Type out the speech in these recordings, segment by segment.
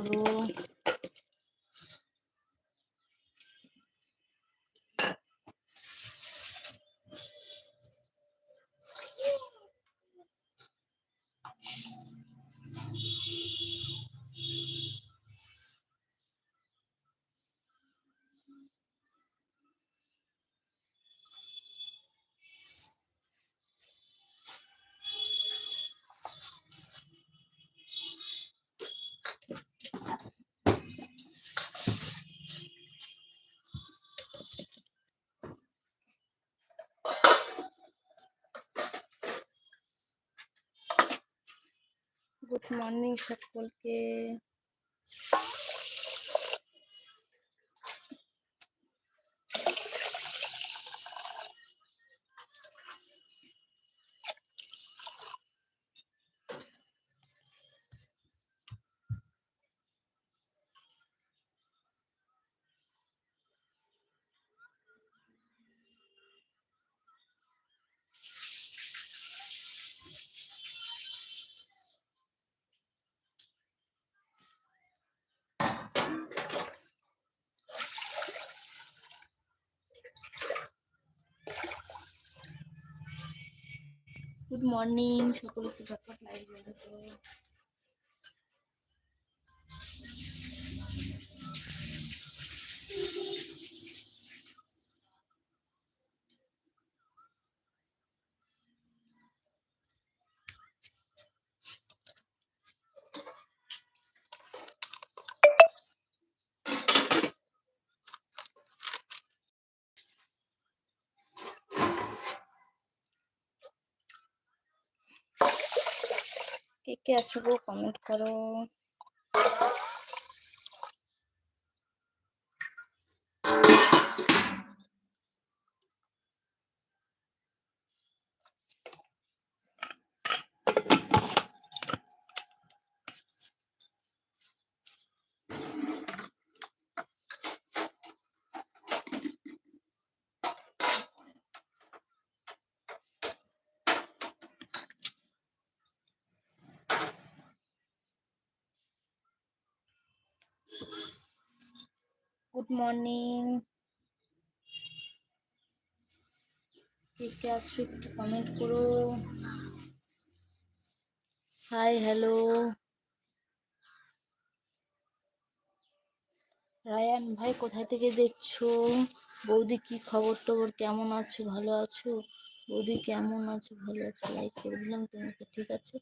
করো good morning সকলকে good morning সকলকে লাইভ কে কে আছো গো? কমেন্ট করো। মর্নিং কে আছো একটু কমেন্ট করো। হাই হ্যালো রায়ান, ভাই, কোথায় থেকে দেখছ? বৌদি, কি খবর টবর? কেমন আছো? ভালো আছো? বৌদি, কেমন আছো? ভালো আছো? লাইক করে দিলাম, তোমাকে, ঠিক আছে?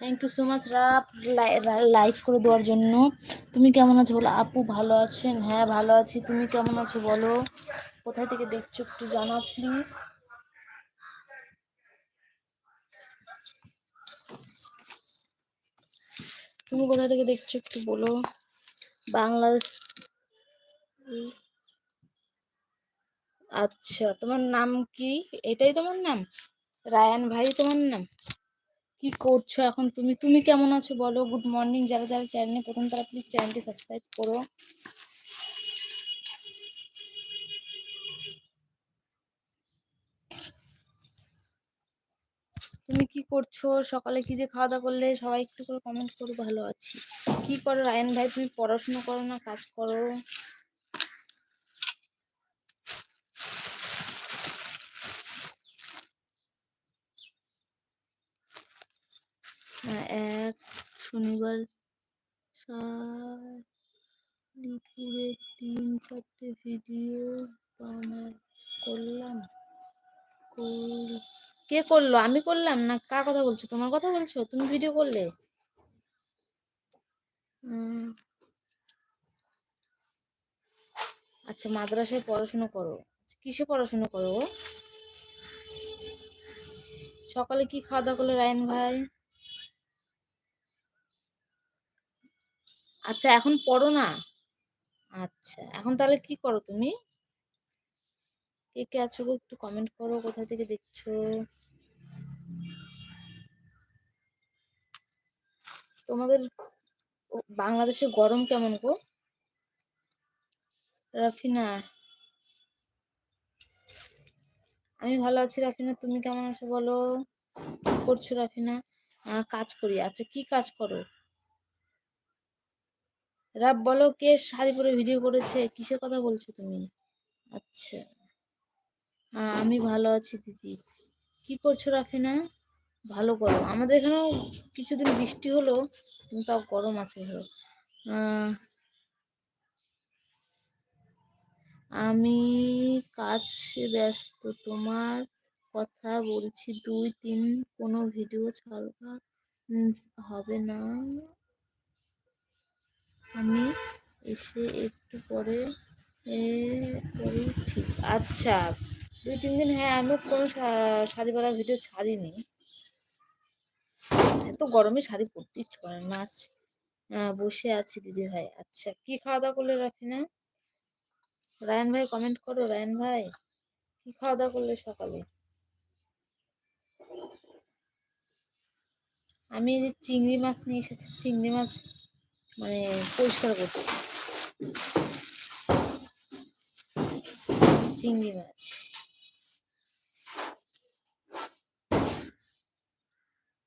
থ্যাংক ইউ সো মাচ রাপ লাইক করে দেওয়ার জন্য। তুমি কেমন আছো বলো? আপু ভালো আছেন? হ্যাঁ ভালো আছি। তুমি কেমন আছো বলো? কোথায় থেকে দেখছ একটু জানাও প্লিজ তুমি কোথা থেকে দেখছ একটু বলো? বাংলাদেশ। আচ্ছা তোমার নাম কি? এটাই তোমার নাম? রায়ান ভাই তোমার নাম? কি করছ এখন তুমি? তুমি কেমন আছো বলো? গুড মর্নিং যারা যারা চ্যানেলে প্রথম, তারা প্লিজ চ্যানেলটি সাবস্ক্রাইব করো। তুমি কি করছ? সকালে কি দিয়ে খাওয়া দাওয়া করলে? সবাই একটু করে কমেন্ট করো, ভালো আছি। কি করো রায়ন ভাই? তুমি পড়াশোনা করো না, কাজ করো? এক শনিবার দুপুরে তিন চারটে ভিডিও বানার করলাম। কর- কে করল? আমি করলাম না? কার কথা বলছো? তোমার কথা বলছো? তুমি ভিডিও করলে? আচ্ছা মাদ্রাসায় পড়াশুনো করো। কিসে পড়াশোনা করো? সকালে কি খাওয়া দাওয়া করলে রায়ন ভাই? আচ্ছা এখন পড়ো না? আচ্ছা এখন তাহলে কি করো তুমি? কে কে আছো গো? একটু কমেন্ট করো কোথা থেকে দেখছ? তোমাদের বাংলাদেশে গরম কেমন গো? রাফিনা। আমি ভালো আছি রাফিনা, তুমি কেমন আছো বলো? করছ রাফিনা? কাজ করি। আচ্ছা কি কাজ করো? রাব বলো কে শাড়ি পরে ভিডিও করেছে? কিসের কথা বলছো তুমি? আচ্ছা। হ্যাঁ আমি ভালো আছি দিদি। কি করছ রাফিনা? ভালো করো। আমাদের এখানেও কিছুদিন বৃষ্টি হলো তাও গরম আছে ভালো। আমি কাজে ব্যস্ত। তোমার কথা বলছি দুই তিন কোনো ভিডিও উম, হবে না। আমি এসে একটু পরে করি ঠিক। আচ্ছা দুই তিন দিন হ্যাঁ আমিও কোনো শা- শাড়ি পরা ভিডিও ছাড়িনি। এত গরমে শাড়ি পরতে ইচ্ছে করে না। আজ, বসে আছি দিদি ভাই। আচ্ছা কি খাওয়া দাওয়া করলে রাখি না রায়ন ভাই কমেন্ট করো রায়ন ভাই। কি খাওয়া দাওয়া করলে সকালে? আমি চিংড়ি মাছ নিয়ে এসেছি চিংড়ি মাছ মানে পরিষ্কার করছি। চিংড়ি মাছ।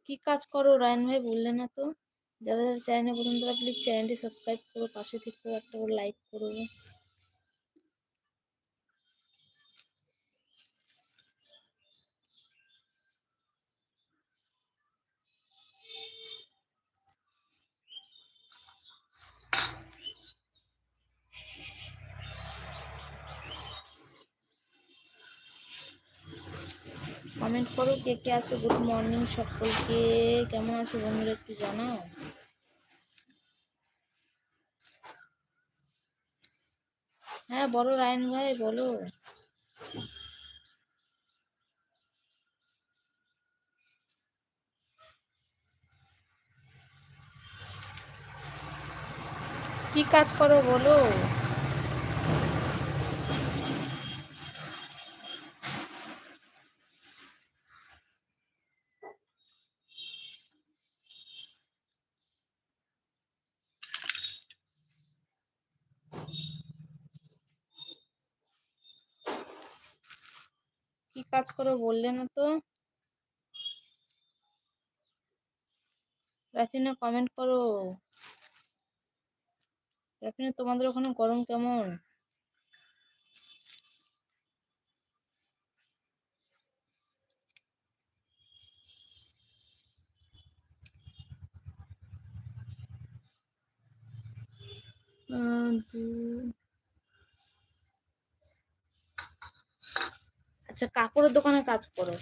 কি কাজ করো? রায়ন ভাই বললে না তো। যারা যারা চ্যানেলে প্রথম তারা প্লিজ চ্যানেলটি সাবস্ক্রাইব করো, পাশে থেকে একটা করে লাইক করো কমেন্ট করো কে কে আছো? গুড মর্নিং সকলকে। কেমন আছো বন্ধুরা একটু জানাও? হ্যাঁ বলো রায়ন ভাই, বলো। কি কাজ করো বলো কি কাজ করো বললে না তো। রাফিনা কমেন্ট করো। রাফিনা তোমাদের ওখানে গরম কেমন? দু- আচ্ছা কাপড়ের দোকানে কাজ করো।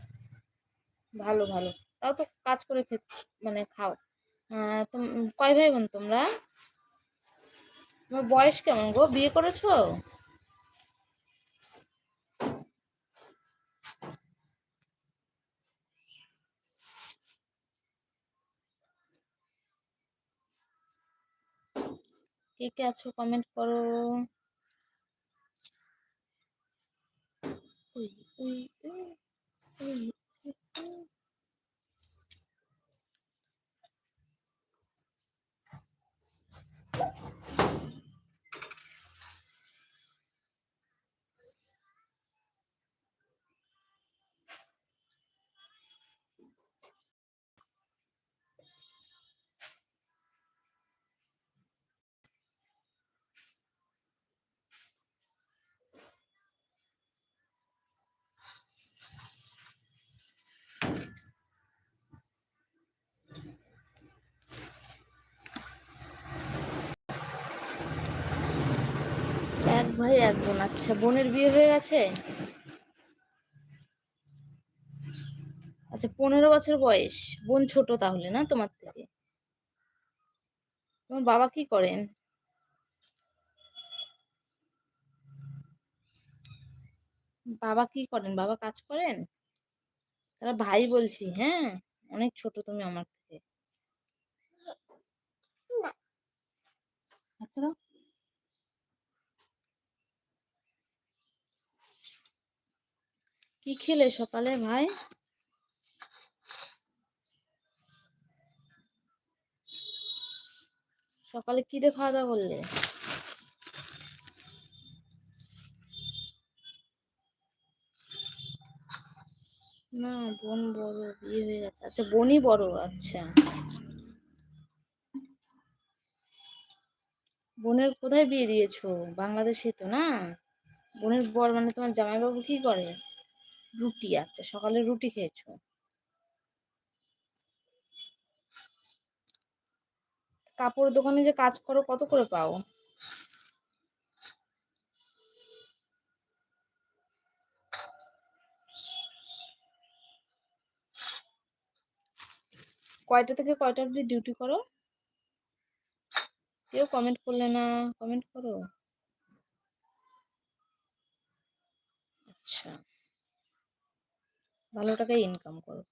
ভালো ভালো। তাও তো কাজ করে মানে খাও। কয় ভাই বোন তোমরা? তোমার বয়স কেমন গো? বিয়ে করেছ? কে কে আছো? কমেন্ট করো। 嗯嗯嗯嗯 ভাই এক বোন আচ্ছা বোনের বিয়ে হয়ে গেছে? আচ্ছা পনেরো বছর বয়স। বোন ছোট তাহলে না তোমার থেকে? তোমার বাবা কি করেন? বাবা কি করেন? বাবা কাজ করেন? তারা ভাই বলছি হ্যাঁ? অনেক ছোট তুমি আমার থেকে। আচ্ছা কি খেলে সকালে, ভাই। সকালে কি দিয়ে খাওয়া দাওয়া করলে? না, বোন বড়, বিয়ে হয়ে গেছে। আচ্ছা বোনই বড় আচ্ছা। বোনের কোথায় বিয়ে দিয়েছ? বাংলাদেশে তো, না? বোনের বর মানে তোমার জামাইবাবু কি করে? রুটি আচ্ছা সকালে রুটি খেয়েছো? কাপড়ের দোকানে যে কাজ করো, কত করে পাও? কয়টা থেকে কয়টা অবধি ডিউটি করো? কেউ কমেন্ট করলে না কমেন্ট করো? আচ্ছা। ভালো টাকা ইনকাম করো।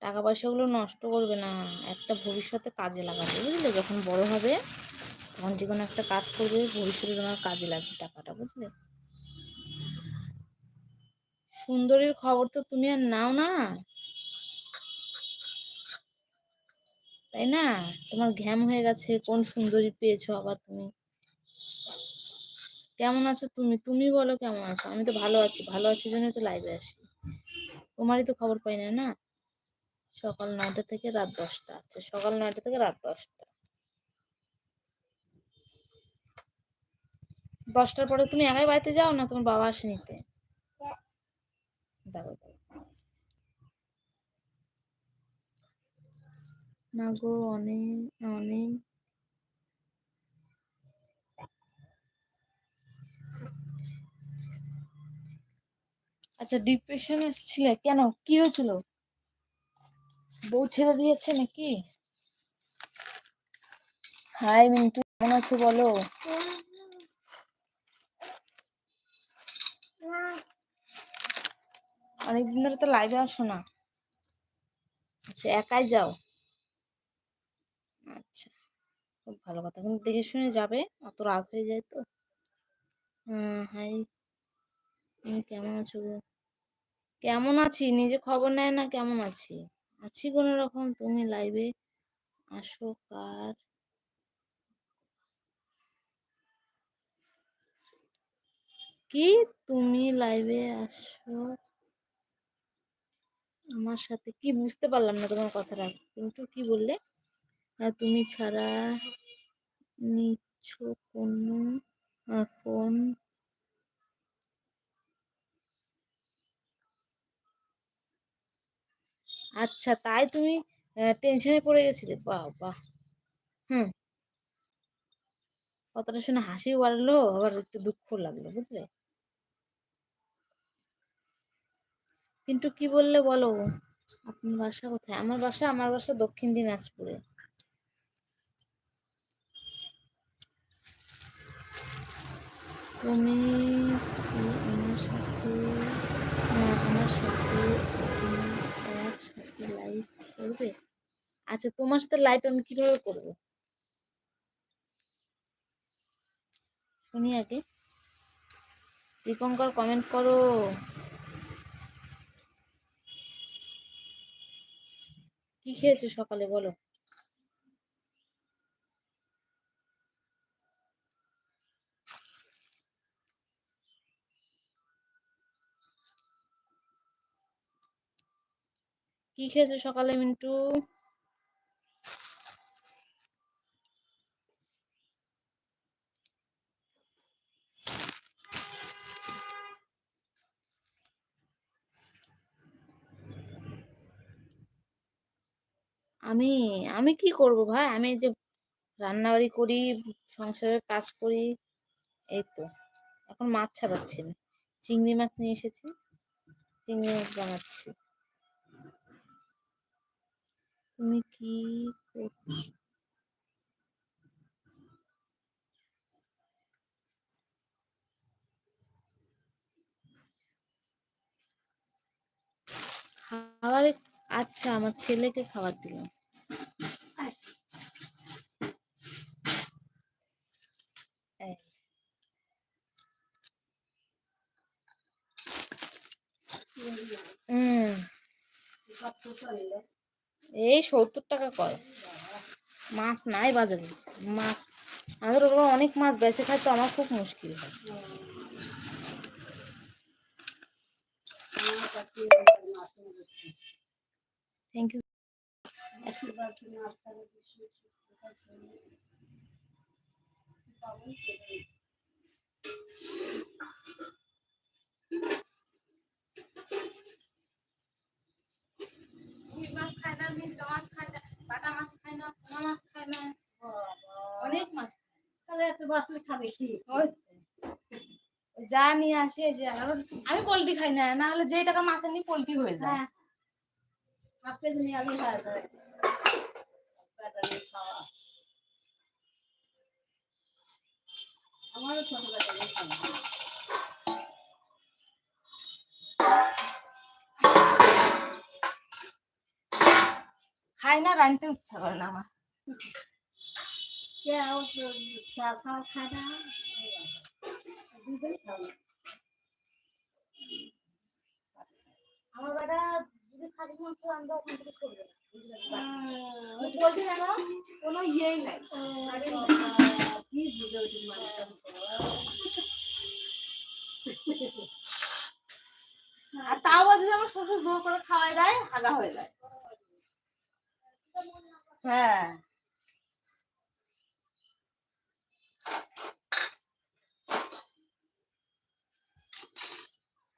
টাকা পয়সাগুলো নষ্ট করবে না, একটা ভবিষ্যতে কাজে লাগাবে, বুঝলে? যখন বড় হবে, তখন যে কোনো একটা কাজ করবে, ভবিষ্যতে তোমার কাজে লাগবে টাকাটা, বুঝলে? সুন্দরীর খবর তো তুমি আর নাও না। তাই না? তোমার ঘ্যাম হয়ে গেছে, কোন সুন্দরী পেয়েছ আবার তুমি? কেমন আছো তুমি? তুমি বলো কেমন আছো? আমি তো ভালো আছি ভালো আছি জন্যই তো লাইভে আসি। তোমারই তো খবর পাই না না? সকাল নয়টা থেকে রাত দশটা আচ্ছা সকাল নয়টা থেকে রাত দশটা। দশটার পরে তুমি একাই বাড়িতে যাও না তোমার বাবা আসে নিতে। না গো, অনেক অনেক আচ্ছা ডিপ্রেশন এসেছিলে? কেন? কি হয়েছিল? বউ ছেড়ে দিয়েছে নাকি? হাই, মিন্টু, কেমন আছো বলো? অনেকদিন ধরে তো লাইভে আসো না। আচ্ছা একাই যাও। আচ্ছা খুব ভালো কথা। কিন্তু দেখে শুনে যাবে, অত রাত হয়ে যায় তো। হ্যাঁ হাই। তুমি কেমন আছো গো? কেমন আছি? নিজে খবর নেয় না, কেমন আছি? আছি কোনো রকম তুমি লাইভে আসো, কার? কি? তুমি লাইভে আসো? আমার সাথে কি? বুঝতে পারলাম না তোমার কথাটা। কিন্তু কি বললে? তুমি ছাড়া নিচ্ছ কোনো ফোন আচ্ছা তাই তুমি টেনশনে পড়ে গেছিলে? বাহ বাহ হুম। কথাটা শুনে হাসিও বাড়লো, আবার একটু দুঃখ লাগল, বুঝলে? কিন্তু কি বললে বলো? আপনার বাসা কোথায়? আমার বাসা আমার বাসা দক্ষিণ দিনাজপুরে। তুমি করবে? আচ্ছা তোমার সাথে লাইফ আমি কীভাবে করব? শুনি আগে। দীপঙ্কর কমেন্ট করো। কি খেয়েছো সকালে, বলো? কি খেয়েছো সকালে, মিন্টু? আমি আমি কি করব ভাই? আমি যে রান্নাবাড়ি করি, সংসারের কাজ করি, এই তো। এখন মাছ ছাড়াচ্ছি চিংড়ি মাছ নিয়ে এসেছি, চিংড়ি মাছ বানাচ্ছি। তুমি কি করছ? খাবার আচ্ছা আমার ছেলেকে খাবার দিলাম এই, হুম এই সত্তর টাকা কয়? মাছ নাই বাজারে, মাছ। আমাদের ওগুলো অনেক মাছ বেঁচে খায়, তো আমার খুব মুশকিল হয়। থ্যাংক ইউ মাছ খায় না মির্কা মাছ খায় না বাটা মাছ খায় না পোনা মাছ খায় না। অনেক মাছ তাহলে এত বাসলে খাবে কি? ওই তো। ওই যা নিয়ে আসে যে আমি পোলট্রি খাই না না হলে যেই টাকা মাছ আনি পোলট্রি হয়ে যায়। হ্যাঁ। আপনি আমি খাওয়া আমারও ছোটবেলা খাওয়া খাই না রাঁধতে ইচ্ছা করে না আমার। না আমার বেটা যদি খাসি মাংস রান্ধে ওখান থেকে করবে বলছি কেন কোনো ইয়েই নাই। কি বুঝে ওই আর তাও যদি আমার শ্বশুর জোর করে খাওয়াই দেয় আগা হয়ে যায়। হ্যাঁ।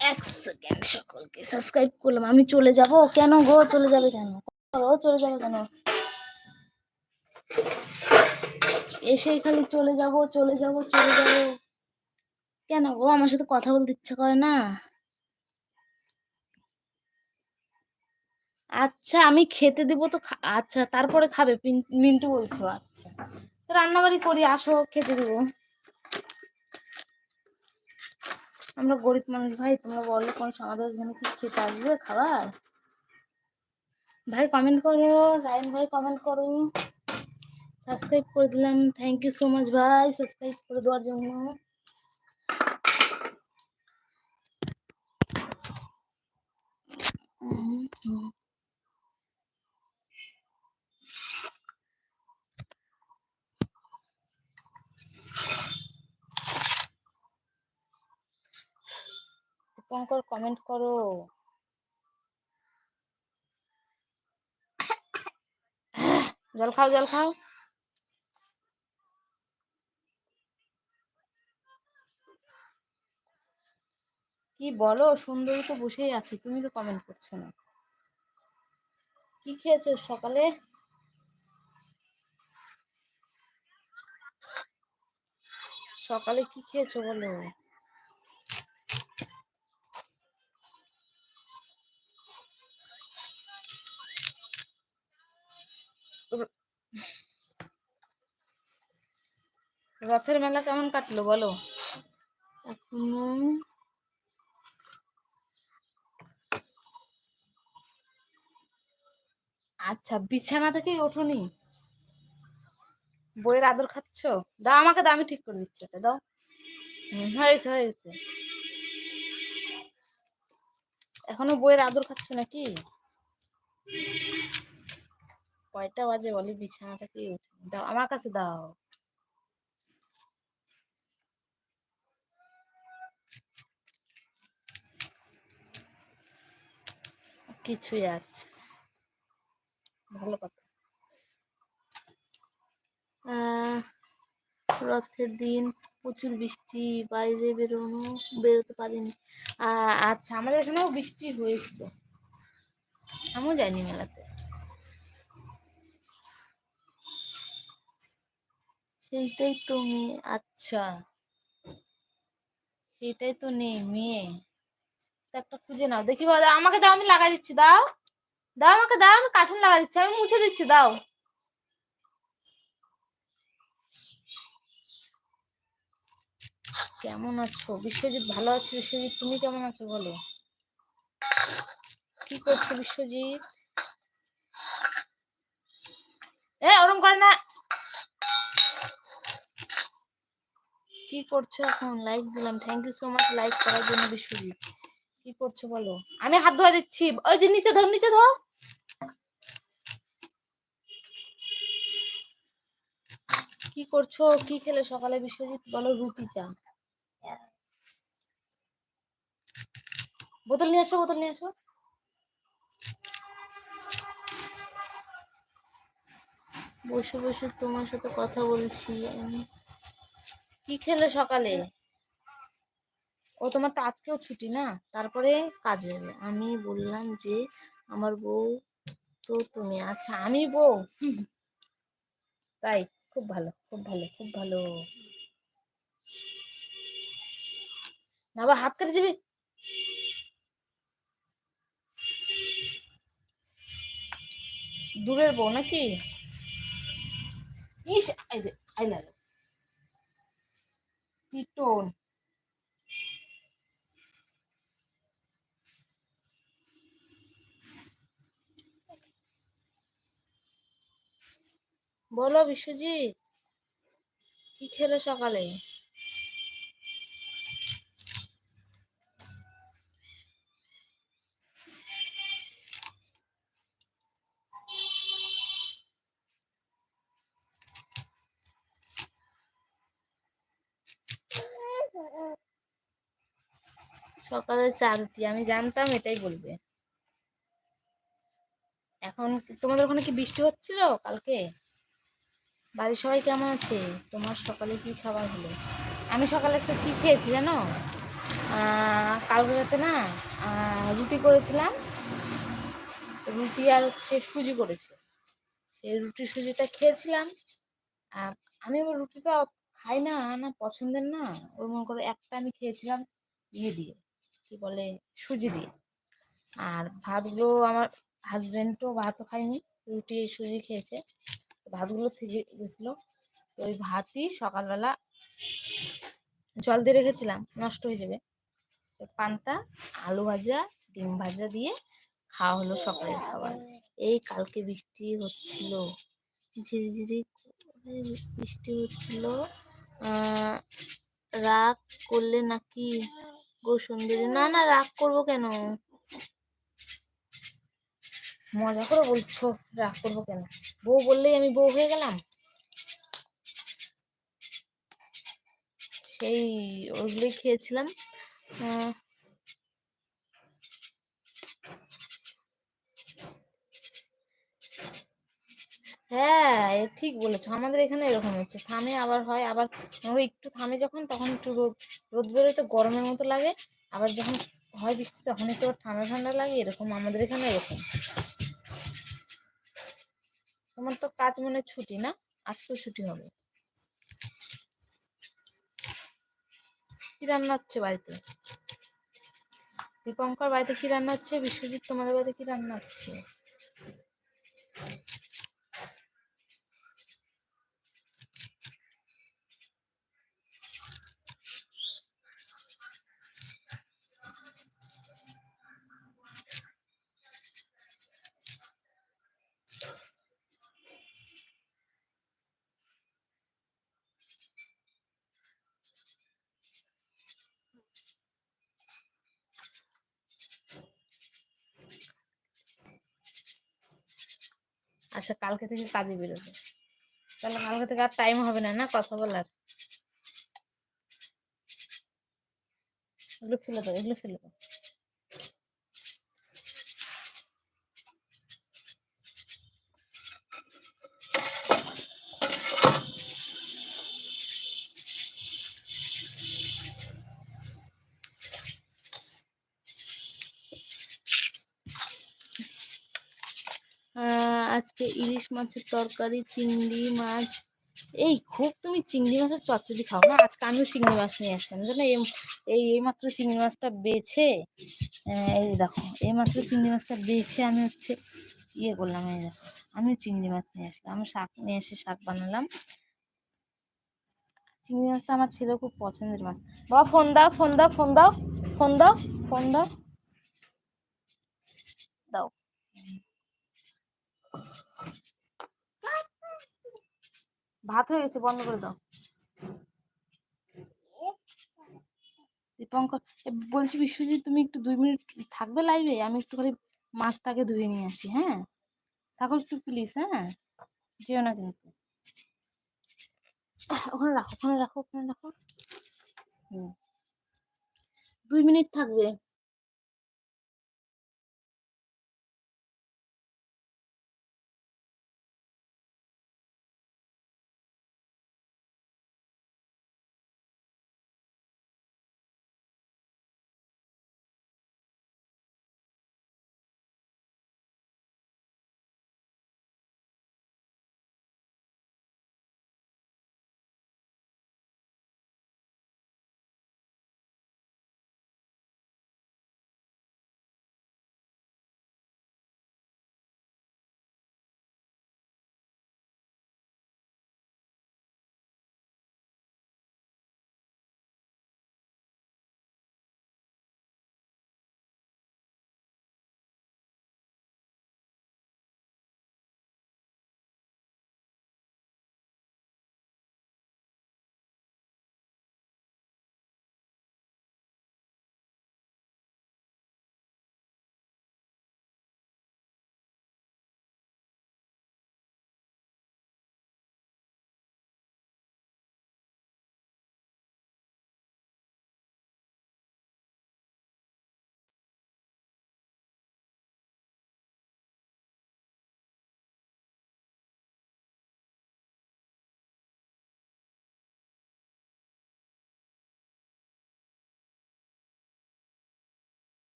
এক সেকেন্ড সকলকে সাবস্ক্রাইব করলাম। আমি চলে যাব। কেন গো? চলে যাবে কেন? ও চলে যাবে কেন? এসেই খালি চলে যাব চলে যাব চলে যাব। কেন গো? আমার সাথে কথা বলতে ইচ্ছা করে না। আচ্ছা আমি খেতে দিব তো আচ্ছা তারপরে খাবে। মিন্টু বলছো আচ্ছা। তো রান্নাবাড়ি করি আসো খেতে দিব। আমরা গরিব মানুষ ভাই তোমরা বললে কোন আমাদের এখানে কি খেতে আসবে খাবার? ভাই কমেন্ট করো রায়ন ভাই কমেন্ট করো। সাবস্ক্রাইব করে দিলাম থ্যাংক ইউ সো মাচ ভাই সাবস্ক্রাইব করে দেওয়ার জন্য। উম, দীপঙ্কর কমেন্ট করো। জল খাও জল খাও। কি বলো? সুন্দরী তো বসেই আছে, তুমি তো কমেন্ট করছ না। কি খেয়েছো সকালে? সকালে কি খেয়েছো বলো? রথের মেলা কেমন কাটলো বলো? আচ্ছা বিছানা থেকেই ওঠোনি? বইয়ের আদর খাচ্ছ? দাও আমাকে, দাও, আমি ঠিক করে দিচ্ছি এটা দাও। হয়েছে হয়েছে। এখনও বইয়ের আদর খাচ্ছ নাকি? কয়টা বাজে বলি? বিছানা থেকেই ওঠোনি দাও, আমার কাছে দাও। কিছুই আছে। ভালো কথা। রথের দিন প্রচুর বৃষ্টি, বাইরে বেরোনো, বেরোতে পারিনি। আচ্ছা আমাদের এখানেও বৃষ্টি হয়েছিল। আমিও যাইনি মেলাতে। সেইটাই তো মেয়ে আচ্ছা। সেটাই তো নেই, মেয়ে। একটা খুঁজে নাও, দেখি বলো, আমাকে দাও, আমি লাগাই দিচ্ছি, দাও। দাও আমাকে, দাও, আমি কার্টুন লাগাই দিচ্ছি, আমি মুছে দিচ্ছি, দাও। কেমন আছো? বিশ্বজিৎ, ভালো আছো বিশ্বজিৎ, তুমি কেমন আছো বলো? কি করছ বিশ্বজিৎ? এ, ওরম করে না কি করছ এখন? লাইক দিলাম। Thank you so much like করার জন্য বিশ্বজিৎ। কি করছ বলো? আমি হাত ধোয়া দিচ্ছি। ওই যে নিচে ধর নিচে ধর। কি করছ? কি খেলে সকালে বিশ্বজিৎ? বলো রুটি চা। বোতল নিয়ে আসো, বোতল নিয়ে আসো। বসে বসে তোমার সাথে কথা বলছি আমি। কি খেলে সকালে? ও তোমার তো আজকেও ছুটি না? তারপরে কাজে যাবে আমি বললাম যে, আমার বউ তো তুমি আচ্ছা আমি বউ? তাই, খুব ভালো খুব ভালো খুব ভালো। না আবার হাত কেটে যাবে দূরের বউ নাকি? ইস যে আই পিটন বলো বিশ্বজিৎ কি খেলে সকালে? সকালে চা রুটি, আমি জানতাম এটাই বলবে। এখন তোমাদের ওখানে কি বৃষ্টি হচ্ছিল কালকে? বাড়ির সবাই কেমন আছে? তোমার সকালে কি খাবার হলো? আমি সকালে সে কি খেয়েছি জানো? কালকে রাতে না রুটি করেছিলাম। রুটি আর হচ্ছে সুজি করেছি। সেই রুটি সুজিটা খেয়েছিলাম। আমি রুটিটা খাই না না পছন্দের না। ওর মনে করে একটা আমি খেয়েছিলাম ইয়ে দিয়ে। কি বলে, সুজি দিয়ে। আর ভাতগুলো আমার হাজবেন্ডও ভাতও খায়নি, রুটি, সুজি খেয়েছে। ভাতগুলো থেকে গেছিল। তো ওই ভাতই সকালবেলা জল দিয়ে রেখেছিলাম, নষ্ট হয়ে যাবে। পান্তা, আলু ভাজা, ডিম ভাজা দিয়ে খাওয়া হলো সকালের খাবার। এই কালকে বৃষ্টি হচ্ছিল। ঝিরিঝিরি করে বৃষ্টি হচ্ছিল। রাগ করলে নাকি গো সুন্দরী না না, রাগ করব কেন? মজা করে বলছো, রাগ করব কেন? বউ বললেই আমি বউ হয়ে গেলাম? সেই ওগুলোই খেয়েছিলাম। হ্যাঁ ঠিক বলেছ। আমাদের এখানে এরকম হচ্ছে। থামে আবার হয়, আবার একটু থামে যখন, তখন একটু রোদ রোদ বেরোয় তো গরমের মতো লাগে। আবার যখন হয় বৃষ্টি, তখন একটু ঠান্ডা ঠান্ডা লাগে, এরকম আমাদের এখানে এরকম। তোমার তো কাজ মনে ছুটি না? আজকেও ছুটি হবে। কি রান্না হচ্ছে বাড়িতে? দীপঙ্কর বাড়িতে কি রান্না হচ্ছে? বিশ্বজিৎ তোমাদের বাড়িতে কি রান্না হচ্ছে? আচ্ছা কালকে থেকে কাজে বেরোবে। তাহলে কালকে থেকে আর টাইম হবে না না? কথা বলার। এগুলো ফেলে দাও, এগুলো ফেলে দাও। আজকে ইলিশ মাছের তরকারি, চিংড়ি মাছ। এই খুব তুমি চিংড়ি মাছের চচ্চড়ি খাও, না? আজকে আমিও চিংড়ি মাছ নিয়ে আসলাম জানো এই এই এইমাত্র চিংড়ি মাছটা বেছে এই দেখো, এইমাত্র চিংড়ি মাছটা বেছে আমি হচ্ছে ইয়ে করলাম, এই দেখো, আমিও চিংড়ি মাছ নিয়ে আসলাম, আমি শাক নিয়ে এসে শাক বানালাম। চিংড়ি মাছটা আমার ছেলে খুব পছন্দের মাছ। বাবা ফোন দাও ফোন দাও ফোন দাও ফোন দাও ফোন দাও। ভাত হয়ে গেছে, বন্ধ করে দাও। দীপঙ্কর বলছি বিশ্বজিৎ, তুমি একটু দুই মিনিট থাকবে লাইভে আমি একটু খালি মাছটাকে ধুয়ে নিয়ে আসি হ্যাঁ? থাকো একটু প্লিজ হ্যাঁ? যেও না কিন্তু ওখানে রাখো ওখানে রাখো ওখানে রাখো। হুম। দুই মিনিট থাকবে।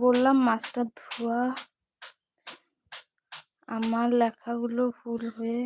বললাম মাছটা ধোয়া। আমার লেখাগুলো ভুল হয়ে